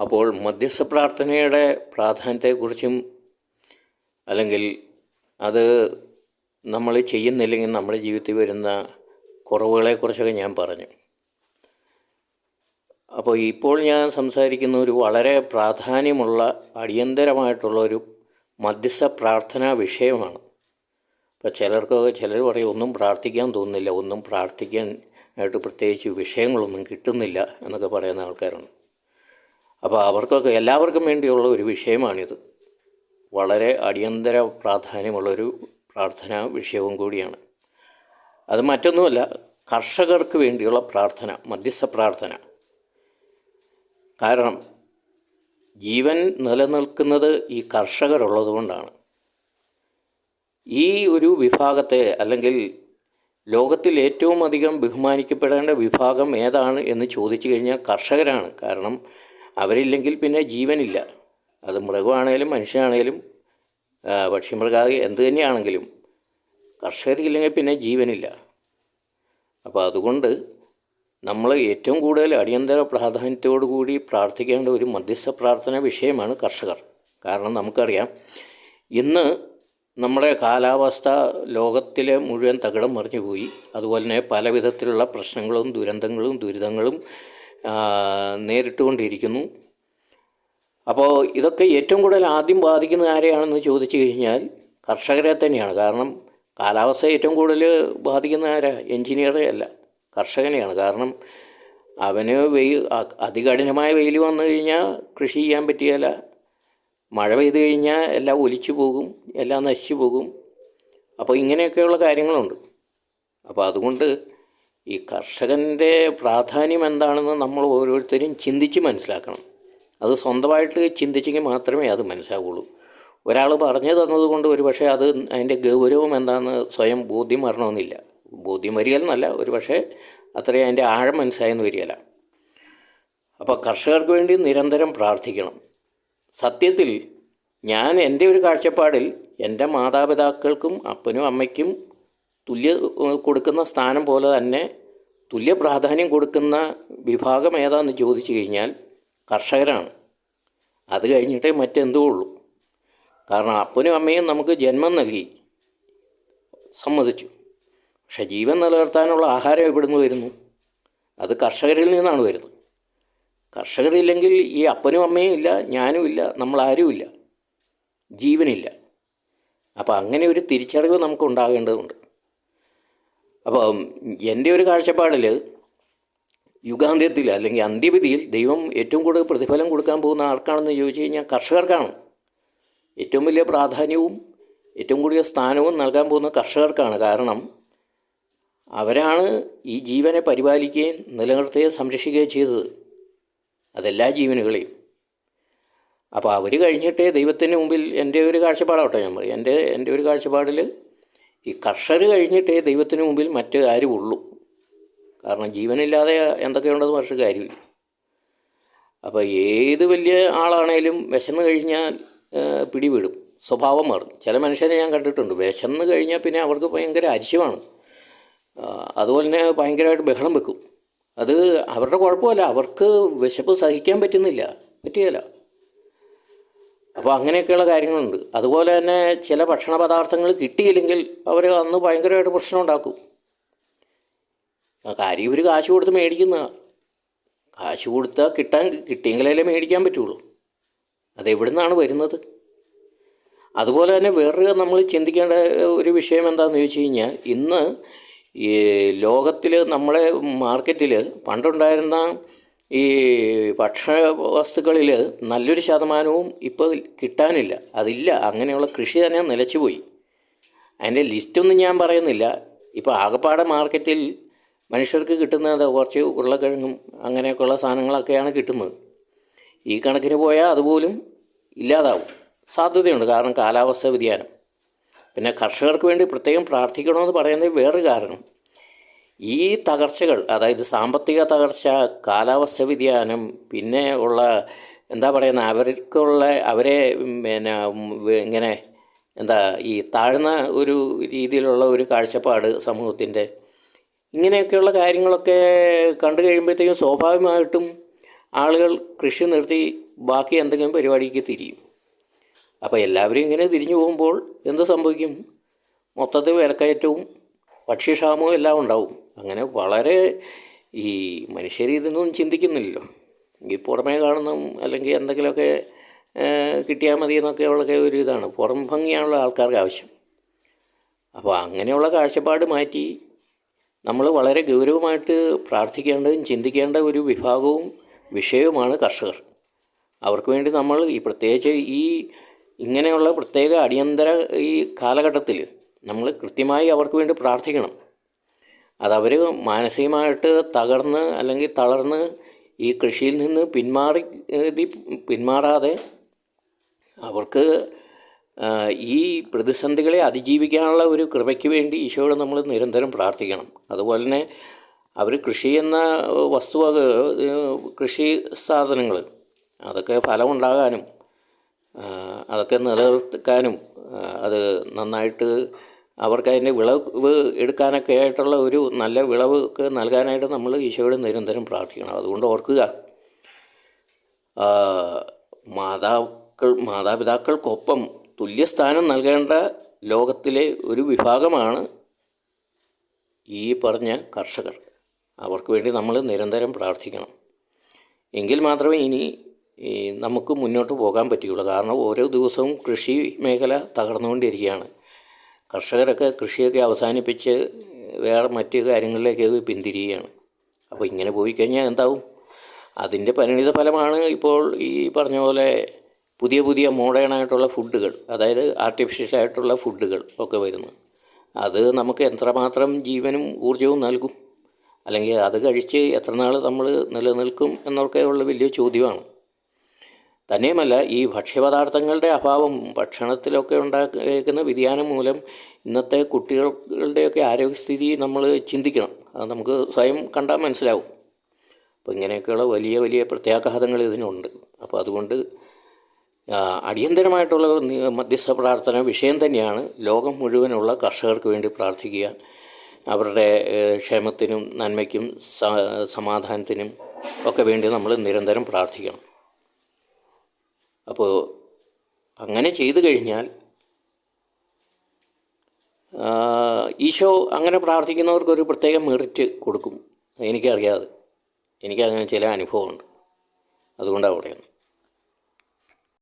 അപ്പോൾ മധ്യസ്ഥ പ്രാർത്ഥനയുടെ പ്രാധാന്യത്തെക്കുറിച്ചും അല്ലെങ്കിൽ അത് നമ്മൾ ചെയ്യുന്നില്ലെങ്കിൽ നമ്മുടെ ജീവിതത്തിൽ വരുന്ന കുറവുകളെക്കുറിച്ചൊക്കെ ഞാൻ പറഞ്ഞു. അപ്പോൾ ഇപ്പോൾ ഞാൻ സംസാരിക്കുന്ന ഒരു വളരെ പ്രാധാന്യമുള്ള അടിയന്തരമായിട്ടുള്ള ഒരു മധ്യസ്ഥ പ്രാർത്ഥനാ വിഷയമാണ്. ഇപ്പോൾ ചിലർക്കൊക്കെ ചിലർ പറയും ഒന്നും പ്രാർത്ഥിക്കാൻ തോന്നുന്നില്ല ഒന്നും പ്രാർത്ഥിക്കാൻ ആയിട്ട് പ്രത്യേകിച്ച് വിഷയങ്ങളൊന്നും കിട്ടുന്നില്ല എന്നൊക്കെ പറയുന്ന ആൾക്കാരുണ്ട്. അപ്പോൾ അവർക്കൊക്കെ എല്ലാവർക്കും വേണ്ടിയുള്ള ഒരു വിഷയമാണിത്. വളരെ അടിയന്തര പ്രാധാന്യമുള്ളൊരു പ്രാർത്ഥനാ വിഷയവും കൂടിയാണ്. അത് മറ്റൊന്നുമല്ല കർഷകർക്ക് വേണ്ടിയുള്ള പ്രാർത്ഥന മധ്യസ്ഥ പ്രാർത്ഥന. കാരണം ജീവൻ നിലനിൽക്കുന്നത് ഈ കർഷകരുള്ളതുകൊണ്ടാണ്. ഈ ഒരു വിഭാഗത്തെ അല്ലെങ്കിൽ ലോകത്തിൽ ഏറ്റവും അധികം ബഹുമാനിക്കപ്പെടേണ്ട വിഭാഗം ഏതാണ് എന്ന് ചോദിച്ചു കഴിഞ്ഞാൽ കർഷകരാണ്. കാരണം അവരില്ലെങ്കിൽ പിന്നെ ജീവനില്ല. അത് മൃഗമാണേലും മനുഷ്യനാണേലും പക്ഷിമൃഗാദി എന്ത് തന്നെയാണെങ്കിലും കർഷകരില്ലെങ്കിൽ പിന്നെ ജീവനില്ല. അപ്പോൾ അതുകൊണ്ട് നമ്മൾ ഏറ്റവും കൂടുതൽ അടിയന്തര പ്രാധാന്യത്തോടു കൂടി പ്രാർത്ഥിക്കേണ്ട ഒരു മധ്യസ്ഥ പ്രാർത്ഥന വിഷയമാണ് കർഷകർ. കാരണം നമുക്കറിയാം ഇന്ന് നമ്മുടെ കാലാവസ്ഥ ലോകത്തിലെ മുഴുവൻ തകിടം മറിഞ്ഞു പോയി അതുപോലെ തന്നെ പല വിധത്തിലുള്ള പ്രശ്നങ്ങളും ദുരന്തങ്ങളും ദുരിതങ്ങളും നേരിട്ടുകൊണ്ടിരിക്കുന്നു. അപ്പോൾ ഇതൊക്കെ ഏറ്റവും കൂടുതൽ ആദ്യം ബാധിക്കുന്ന ആരെയാണെന്ന് ചോദിച്ചു കഴിഞ്ഞാൽ കർഷകരെ തന്നെയാണ്. കാരണം കാലാവസ്ഥ ഏറ്റവും കൂടുതൽ ബാധിക്കുന്ന ആരാ? എഞ്ചിനീയറെ അല്ല കർഷകനെയാണ്. കാരണം അവന് വെയിൽ അതികഠിനമായ വെയിൽ വന്നു കഴിഞ്ഞാൽ കൃഷി ചെയ്യാൻ പറ്റിയല്ല. മഴ പെയ്തു കഴിഞ്ഞാൽ എല്ലാം ഒലിച്ചു പോകും എല്ലാം നശിച്ചു പോകും. അപ്പോൾ ഇങ്ങനെയൊക്കെയുള്ള കാര്യങ്ങളുണ്ട്. അപ്പോൾ അതുകൊണ്ട് ഈ കർഷകന്റെ പ്രാധാന്യം എന്താണെന്ന് നമ്മൾ ഓരോരുത്തരും ചിന്തിച്ച് മനസ്സിലാക്കണം. അത് സ്വന്തമായിട്ട് ചിന്തിച്ചെങ്കിൽ മാത്രമേ അത് മനസ്സിലാവുള്ളൂ. ഒരാൾ പറഞ്ഞു തന്നതുകൊണ്ട് ഒരു പക്ഷേ അത് അതിന്റെ ഗൗരവം എന്താണെന്ന് സ്വയം ബോധ്യം വരണമെന്നില്ല. ബോധ്യം വരികയെന്നല്ല ഒരു പക്ഷേ അത്രയും അതിന്റെ ആഴം മനസ്സിലായെന്ന് വരികയില്ല. അപ്പോൾ കർഷകർക്ക് വേണ്ടി നിരന്തരം പ്രാർത്ഥിക്കണം. സത്യത്തിൽ ഞാൻ എന്റെ ഒരു കാഴ്ചപ്പാടിൽ എന്റെ മാതാപിതാക്കൾക്കും അപ്പനും അമ്മയ്ക്കും തുല്യ കൊടുക്കുന്ന സ്ഥാനം പോലെ തന്നെ തുല്യ പ്രാധാന്യം കൊടുക്കുന്ന വിഭാഗം ഏതാണെന്ന് ചോദിച്ചു കഴിഞ്ഞാൽ കർഷകരാണ്. അത് കഴിഞ്ഞിട്ടേ മറ്റെന്തോ ഉള്ളൂ. കാരണം അപ്പനും അമ്മയും നമുക്ക് ജന്മം നൽകി. സമ്മതിച്ചു. പക്ഷെ ജീവൻ നിലനിർത്താനുള്ള ആഹാരം എവിടുന്ന് വരുന്നു? അത് കർഷകരിൽ നിന്നാണ് വരുന്നത്. കർഷകരില്ലെങ്കിൽ ഈ അപ്പനും അമ്മയും ഇല്ല ഞാനും ഇല്ല നമ്മളാരുമില്ല ജീവനില്ല. അപ്പോൾ അങ്ങനെ ഒരു തിരിച്ചറിവ് നമുക്ക് ഉണ്ടാകേണ്ടതുണ്ട്. അപ്പോൾ എന്റെ ഒരു കാഴ്ചപ്പാടിൽ യുഗാന്ത്യത്തിൽ അല്ലെങ്കിൽ അന്ത്യവിധിയിൽ ദൈവം ഏറ്റവും കൂടുതൽ പ്രതിഫലം കൊടുക്കാൻ പോകുന്ന ആർക്കാണെന്ന് ചോദിച്ചു കഴിഞ്ഞാൽ കർഷകർക്കാണ്. ഏറ്റവും വലിയ പ്രാധാന്യവും ഏറ്റവും കൂടിയ സ്ഥാനവും നൽകാൻ പോകുന്ന കർഷകർക്കാണ്. കാരണം അവരാണ് ഈ ജീവനെ പരിപാലിക്കുകയും നിലനിർത്തുകയും സംരക്ഷിക്കുകയും ചെയ്തത്. അതെല്ലാ ജീവനുകളെയും. അപ്പോൾ അവർ കഴിഞ്ഞിട്ടേ ദൈവത്തിന് മുമ്പിൽ എന്റെ ഒരു കാഴ്ചപ്പാടാവട്ടെ ഞാൻ പറയും. എന്റെ എന്റെ ഒരു കാഴ്ചപ്പാടിൽ ഈ കർഷകർ കഴിഞ്ഞിട്ടേ ദൈവത്തിന് മുമ്പിൽ മറ്റ് കാര്യമുള്ളൂ. കാരണം ജീവനില്ലാതെ എന്തൊക്കെയുണ്ടെന്ന് മറിച്ച് കാര്യമില്ല. അപ്പോൾ ഏത് വലിയ ആളാണേലും വിശന്ന് കഴിഞ്ഞാൽ പിടിപെടും. സ്വഭാവം മാറും. ചില മനുഷ്യരെ ഞാൻ കണ്ടിട്ടുണ്ട്. വിശന്ന് കഴിഞ്ഞാൽ പിന്നെ അവർക്ക് ഭയങ്കര അരിശമാണ്. അതുപോലെ തന്നെ ഭയങ്കരമായിട്ട് ബഹളം വെക്കും. അത് അവരുടെ കുഴപ്പമല്ല. അവർക്ക് വിശപ്പ് സഹിക്കാൻ പറ്റുന്നില്ല. പറ്റുകയില്ല. അപ്പോൾ അങ്ങനെയൊക്കെയുള്ള കാര്യങ്ങളുണ്ട്. അതുപോലെ തന്നെ ചില ഭക്ഷണ പദാർത്ഥങ്ങൾ കിട്ടിയില്ലെങ്കിൽ അവർ അന്ന് ഭയങ്കരമായിട്ട് പ്രശ്നം ഉണ്ടാക്കും കാര്യം ഇവർ കാശ് കൊടുത്ത് മേടിക്കുന്ന കാശ് കൊടുത്താൽ കിട്ടാൻ കിട്ടിയെങ്കിലല്ലേ മേടിക്കാൻ പറ്റുള്ളൂ. അതെവിടെ നിന്നാണ് വരുന്നത്? അതുപോലെ തന്നെ വേറൊരു നമ്മൾ ചിന്തിക്കേണ്ട ഒരു വിഷയം എന്താണെന്ന് ചോദിച്ചു കഴിഞ്ഞാൽ ഇന്ന് ഈ ലോകത്തിൽ നമ്മുടെ മാർക്കറ്റിൽ പണ്ടുണ്ടായിരുന്ന ഈ ഭക്ഷണ വസ്തുക്കളിൽ നല്ലൊരു ശതമാനവും ഇപ്പോൾ കിട്ടാനില്ല. അതില്ല. അങ്ങനെയുള്ള കൃഷി തന്നെ നിലച്ചുപോയി. അതിന്റെ ലിസ്റ്റൊന്നും ഞാൻ പറയുന്നില്ല. ഇപ്പോൾ ആകപ്പാടെ മാർക്കറ്റിൽ മനുഷ്യർക്ക് കിട്ടുന്നത് കുറച്ച് ഉരുളക്കിഴങ്ങും അങ്ങനെയൊക്കെയുള്ള സാധനങ്ങളൊക്കെയാണ് കിട്ടുന്നത്. ഈ കണക്കിന് പോയാൽ അതുപോലും ഇല്ലാതാവും. സാധ്യതയുണ്ട്. കാരണം കാലാവസ്ഥ വ്യതിയാനം. പിന്നെ കർഷകർക്ക് വേണ്ടി പ്രത്യേകം പ്രാർത്ഥിക്കണമെന്ന് പറയുന്നത് വേറൊരു കാരണം. ഈ തകർച്ചകൾ അതായത് സാമ്പത്തിക തകർച്ച കാലാവസ്ഥ വ്യതിയാനം പിന്നെ ഉള്ള എന്താ പറയുന്ന അവർക്കുള്ള അവരെ പിന്നെ ഇങ്ങനെ എന്താ ഈ താഴ്ന്ന ഒരു രീതിയിലുള്ള ഒരു കാഴ്ചപ്പാട് സമൂഹത്തിന്റെ. ഇങ്ങനെയൊക്കെയുള്ള കാര്യങ്ങളൊക്കെ കണ്ടു കഴിയുമ്പോഴത്തേക്കും സ്വാഭാവികമായിട്ടും ആളുകൾ കൃഷി നിർത്തി ബാക്കി എന്തെങ്കിലും പരിപാടിക്ക് തിരിയും. അപ്പോൾ എല്ലാവരും ഇങ്ങനെ തിരിഞ്ഞു പോകുമ്പോൾ എന്ത് സംഭവിക്കും? മൊത്തത്തിൽ വിലക്കയറ്റവും ഭക്ഷ്യക്ഷാമവും എല്ലാം ഉണ്ടാവും. അങ്ങനെ വളരെ ഈ മനുഷ്യർ ഇതൊന്നും ചിന്തിക്കുന്നില്ലല്ലോ. ഈ പുറമേ കാണുന്ന അല്ലെങ്കിൽ എന്തെങ്കിലുമൊക്കെ കിട്ടിയാൽ മതി എന്നൊക്കെ ഉള്ളൊക്കെ ഒരു ഇതാണ്. പുറം ഭംഗിയാണുള്ള ആൾക്കാർക്ക് ആവശ്യം. അപ്പോൾ അങ്ങനെയുള്ള കാഴ്ചപ്പാട് മാറ്റി നമ്മൾ വളരെ ഗൗരവമായിട്ട് പ്രാർത്ഥിക്കേണ്ടതും ചിന്തിക്കേണ്ട ഒരു വിഭാഗവും വിഷയവുമാണ് കർഷകർ. അവർക്ക് വേണ്ടി നമ്മൾ ഈ പ്രത്യേകിച്ച് ഈ ഇങ്ങനെയുള്ള പ്രത്യേക അടിയന്തര ഈ കാലഘട്ടത്തിൽ നമ്മൾ കൃത്യമായി അവർക്ക് വേണ്ടി പ്രാർത്ഥിക്കണം. അതവർ മാനസികമായിട്ട് തകർന്ന് അല്ലെങ്കിൽ തളർന്ന് ഈ കൃഷിയിൽ നിന്ന് പിന്മാറി പിന്മാറാതെ അവർക്ക് ഈ പ്രതിസന്ധികളെ അതിജീവിക്കാനുള്ള ഒരു കൃപയ്ക്ക് വേണ്ടി ഈശോയോട് നമ്മൾ നിരന്തരം പ്രാർത്ഥിക്കണം. അതുപോലെ തന്നെ അവർ കൃഷി എന്ന വസ്തു കൃഷി സാധനങ്ങൾ അതൊക്കെ ഫലമുണ്ടാകാനും അതൊക്കെ നിലനിർത്താനും അത് നന്നായിട്ട് അവർക്ക് അതിന്റെ വിളവ് എടുക്കാനൊക്കെ ആയിട്ടുള്ള ഒരു നല്ല വിളവ് നൽകാനായിട്ട് നമ്മൾ ഈശോയോട് നിരന്തരം പ്രാർത്ഥിക്കണം. അതുകൊണ്ട് ഓർക്കുക മാതാക്കൾ മാതാപിതാക്കൾക്കൊപ്പം തുല്യസ്ഥാനം നൽകേണ്ട ലോകത്തിലെ ഒരു വിഭാഗമാണ് ഈ പറഞ്ഞ കർഷകർ. അവർക്ക് വേണ്ടി നമ്മൾ നിരന്തരം പ്രാർത്ഥിക്കണം. എങ്കിൽ മാത്രമേ ഇനി നമുക്ക് മുന്നോട്ട് പോകാൻ പറ്റുകയുള്ളൂ. കാരണം ഓരോ ദിവസവും കൃഷി മേഖല തകർന്നുകൊണ്ടിരിക്കുകയാണ്. കർഷകരൊക്കെ കൃഷിയൊക്കെ അവസാനിപ്പിച്ച് വേറെ മറ്റ് കാര്യങ്ങളിലേക്ക് അത് പിന്തിരിയുകയാണ് അപ്പോൾ ഇങ്ങനെ പോയി കഴിഞ്ഞാൽ എന്താവും? അതിന്റെ പരിണിത ഫലമാണ് ഇപ്പോൾ ഈ പറഞ്ഞ പോലെ പുതിയ പുതിയ മോഡേൺ ആയിട്ടുള്ള ഫുഡുകൾ അതായത് ആർട്ടിഫിഷ്യൽ ആയിട്ടുള്ള ഫുഡുകൾ ഒക്കെ വരുന്നു അത് നമുക്ക് എത്രമാത്രം ജീവനും ഊർജവും നൽകും? അല്ലെങ്കിൽ അത് കഴിച്ച് എത്ര നാൾ നമ്മൾ നിലനിൽക്കും എന്നൊക്കെ ഉള്ള വലിയ ചോദ്യമാണ്. തന്നെയുമല്ല ഈ ഭക്ഷ്യപദാർത്ഥങ്ങളുടെ അഭാവം ഭക്ഷണത്തിലൊക്കെ ഉണ്ടാക്കുന്ന വ്യതിയാനം മൂലം ഇന്നത്തെ കുട്ടികളുടെയൊക്കെ ആരോഗ്യസ്ഥിതി നമ്മൾ ചിന്തിക്കണം. അത് നമുക്ക് സ്വയം കണ്ടാൽ മനസ്സിലാവും. അപ്പോൾ ഇങ്ങനെയൊക്കെയുള്ള വലിയ വലിയ പ്രത്യാഘാതങ്ങൾ ഇതിനുണ്ട്. അപ്പോൾ അതുകൊണ്ട് അടിയന്തരമായിട്ടുള്ള മധ്യസ്ഥ പ്രാർത്ഥന വിഷയം തന്നെയാണ്. ലോകം മുഴുവനുള്ള കർഷകർക്ക് വേണ്ടി പ്രാർത്ഥിക്കുക. അവരുടെ ക്ഷേമത്തിനും നന്മയ്ക്കും സമാധാനത്തിനും ഒക്കെ വേണ്ടി നമ്മൾ നിരന്തരം പ്രാർത്ഥിക്കണം. അപ്പോൾ അങ്ങനെ ചെയ്തു കഴിഞ്ഞാൽ ഈശോ അങ്ങനെ പ്രാർത്ഥിക്കുന്നവർക്കൊരു പ്രത്യേക മെറിറ്റ് കൊടുക്കും. എനിക്കറിയാതെ എനിക്കങ്ങനെ ചില അനുഭവമുണ്ട്. അതുകൊണ്ടാണ് പറയുന്നത്.